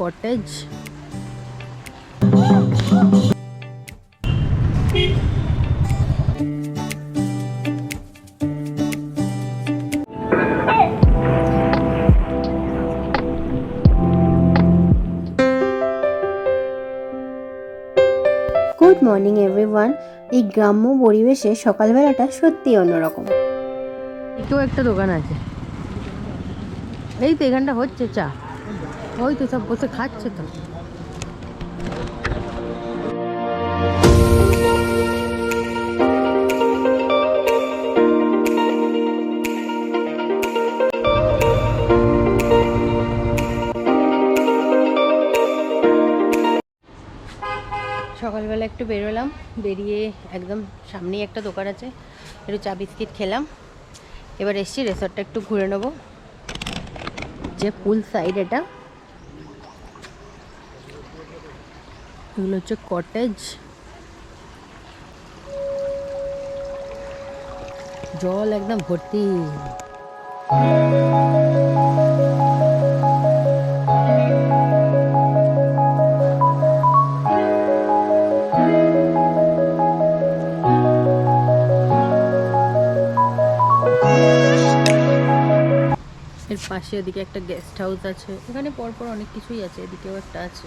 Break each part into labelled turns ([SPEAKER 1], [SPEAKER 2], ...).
[SPEAKER 1] Cottage
[SPEAKER 2] good morning everyone এই গ্রাম্য পরিবেশে সকালবেলাটা সত্যি অন্যরকম।
[SPEAKER 1] এটাও একটা দোকান আছে। এই তো এখানটা হচ্ছে চা। ওই তো সব বসে খাচ্ছে তো। সকালবেলা একটু বেরোলাম, বেরিয়ে একদম সামনেই একটা দোকান আছে, একটু চা বিস্কিট খেলাম। এবার এসছি রেসর্টটা একটু ঘুরে নেব। যে পুল সাইড এটা এগুলো হচ্ছে কটেজ জল একদম ভর্তি। এর পাশে ওদিকে একটা গেস্ট হাউস আছে। এখানে পরপর অনেক কিছুই আছে, এদিকেও একটা আছে।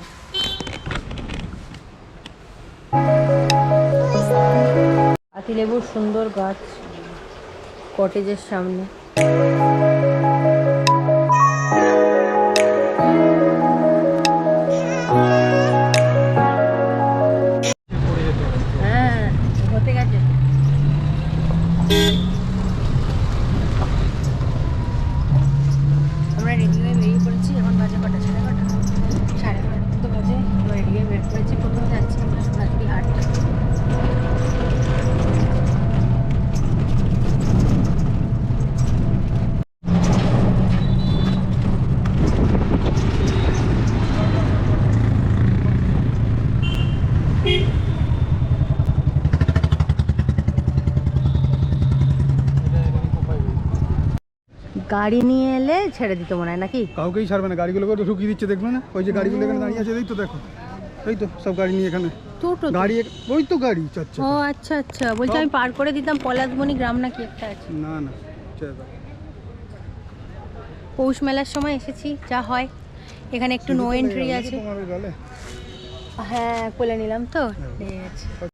[SPEAKER 1] পাতিলেবুর সুন্দর গাছ কটেজের সামনে। গাড়ি নিয়ে এলে ছেড়ে দিত মনে হয় নাকি?
[SPEAKER 3] কাউকেই ছাড়বে না গাড়িগুলোকে তো ঢুকিয়ে দিচ্ছে দেখবে না? ওই যে গাড়িগুলো এখানে দাঁড়িয়ে আছে এই তো দেখো। এই তো সব গাড়ি নিয়ে এখানে।
[SPEAKER 1] টোটো।
[SPEAKER 3] গাড়ি ওই তো গাড়ি চাচ্ছে
[SPEAKER 1] ও আচ্ছা আচ্ছা। বলছি আমি পার করে দিতাম পলাশবনি গ্রাম নাকি একটা আছে?
[SPEAKER 3] না না
[SPEAKER 1] পৌষ মেলার সময় এসেছি যা হয়। এখানে একটু নো এন্ট্রি আছে। হ্যাঁ কোলে নিলাম তো। ঠিক আছে।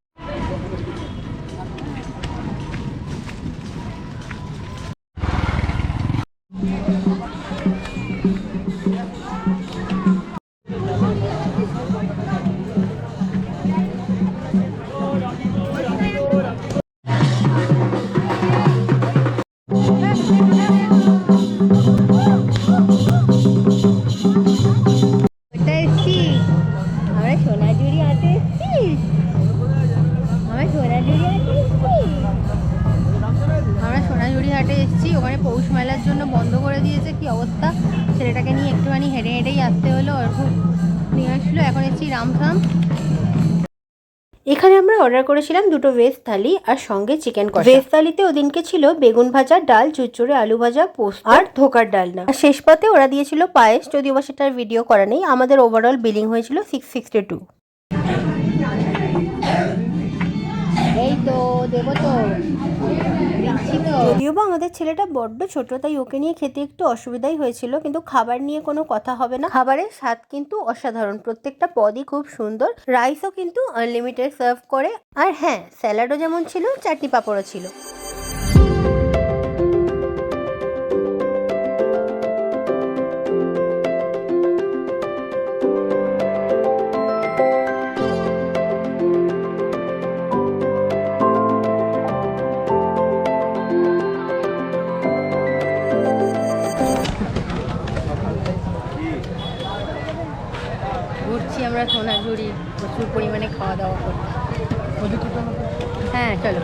[SPEAKER 1] ওখানে পৌষ মেলার জন্য বন্ধ করে দিয়েছে কি অবস্থা? ছেলেটাকে নিয়ে একটুখানি হেঁটে হেঁটেই আসতে হলো ওর খুব নিয়ে আসলো এখন এসেছি রামথাম
[SPEAKER 2] এখানে আমরা অর্ডার করেছিলাম দুটো ভেজ থালি আর সঙ্গে চিকেন কষা। ভেজ থালিতে ওদিনকে ছিল বেগুন ভাজা ডাল চুচুড়ে আলু ভাজা পোস্ত আর ধোকার ডালনা আর শেষ পাতে ওরা দিয়েছিল পায়েস যদিও বা সেটার ভিডিও করা নেই। আমাদের ওভারঅল বিলিং হয়েছিল সিক্স সিক্সটি টু
[SPEAKER 1] এই তো। দেবো তো।
[SPEAKER 2] যদিও বা আমাদের ছেলেটা বড্ড ছোট, তাই ওকে নিয়ে খেতে একটু অসুবিধাই হয়েছিল, কিন্তু খাবার নিয়ে কোনো কথা হবে না। খাবারের স্বাদ কিন্তু অসাধারণ, প্রত্যেকটা পদই খুব সুন্দর। রাইসও কিন্তু আনলিমিটেড সার্ভ করে। আর হ্যাঁ স্যালাডও যেমন ছিল, চাটনি পাঁপড়ও ছিল।
[SPEAKER 1] আমরা সোনাঝুরি প্রচুর পরিমাণে খাওয়া দাওয়া করি। হ্যাঁ চলো।